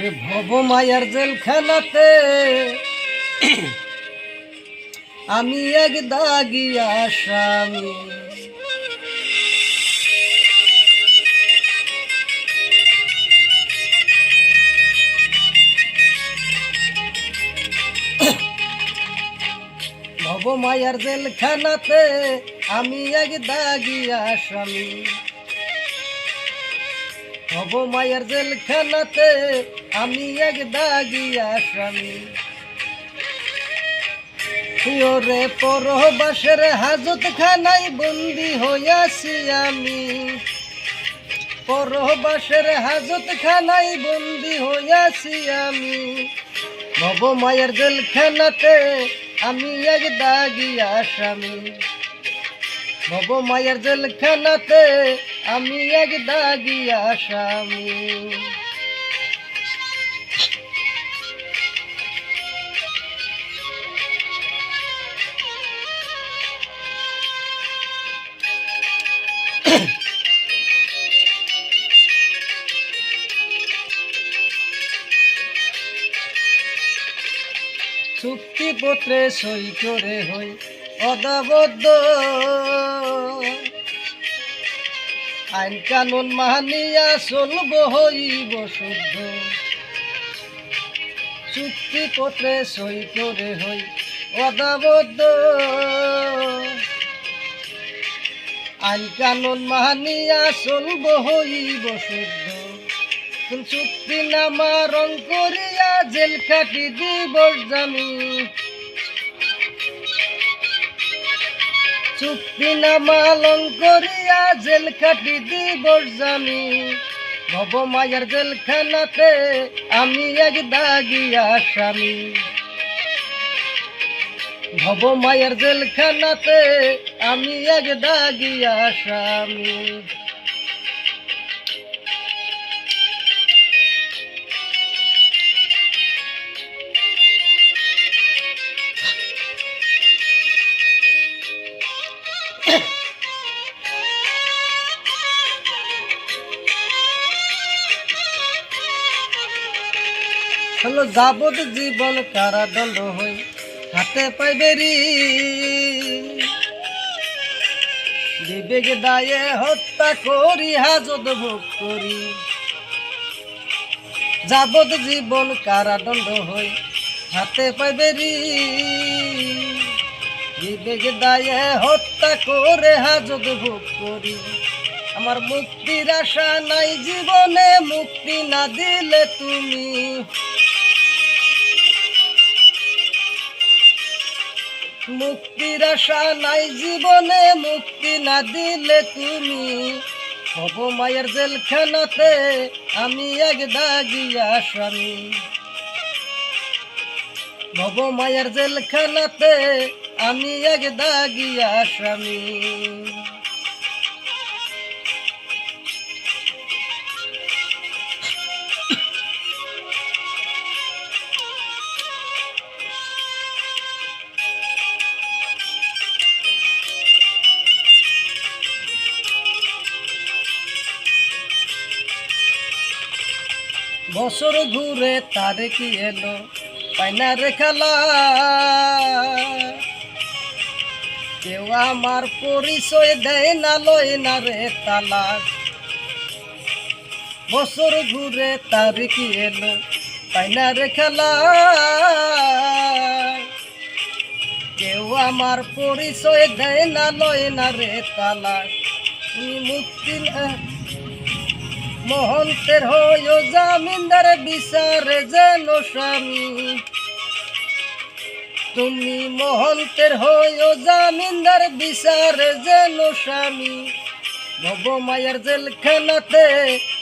রে ভব মায়ার জেলখানাতে আমি এক দাগি আসামি। ভব মায়ার জেলখানাতে আমি এক দাগি আসামি। ভব মায়ার জেলখানাতে আমি এক দাগি আসামি। ওরে পরবাসের হাজত খানাই বন্দি হইয়াছি আমি। পরবাসের হাজত খানাই বন্দি হইয়াছি আমি। ভব মায়ের জেলখানাতে আমি এক দাগি আসামি। ভব মায়ের জেলখানাতে আমি এক দাগি আসামি। চুক্তিপত্রে সই করে হই অদাবদ্ধ। আইন কানুন মানিয়া চলব হইব শুদ্ধ চুক্তিপত্রে সই করে হই অদাবদ্ধ। আইন কানুন মানিয়া চলব হইব শুদ্ধ। চুক্তি নামা রং করিয়া জেল কাটি দিব জামি। চুক্তি নামা লং করিয়া জেল কাটি দিব জামি। ভব মায়ের জেলখানাতে আমি এক দাগি স্বামী। ভব মায়ের জেলখানাতে আমি এক দাগি আসামি। হলো যাবত জীবন কারাদণ্ড হই হাতে পাইবেরি বিবেক দায়ে হত্যা করি, হাজত ভোগ করি। যাবত জীবন কারাদণ্ড হই, হাতে পাইবেরি বিবেক দায়ে হত্যা করে, হাজত ভোগ করি। আমার মুক্তির আশা নাই, জীবনে মুক্তি না দিলে তুমি মুক্তির আশা নাই জীবনে, মুক্তি না দিলে তুমি হব মায়ের জেলখানাতে, আমি এক দাগি আসামি। ভব মায়ের জেলখানাতে, আমি এক দাগি আসামি। বছর ঘুরে তারে কি এলো? পাইনা খেলা। কেউ আমার পরিচয় দেয় না, লয় না রে তালা বছর ঘুরে তারে কি এলো? পাইনা খেলা। কেউ আমার পরিচয় দেয় না, লয় না রে তালা মুক্তি মহন্তের হইও জামিনদার বিচারে যেন স্বামী। তুমি মহন্তের হইও জামিনদার বিচারে যেন স্বামী। ভব মায়ের জেলখানাতে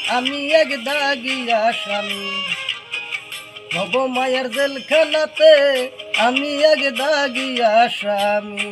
আমি এক দাগি আসামি ভব মায়ের জেলখানাতে আমি এক দাগি আসামি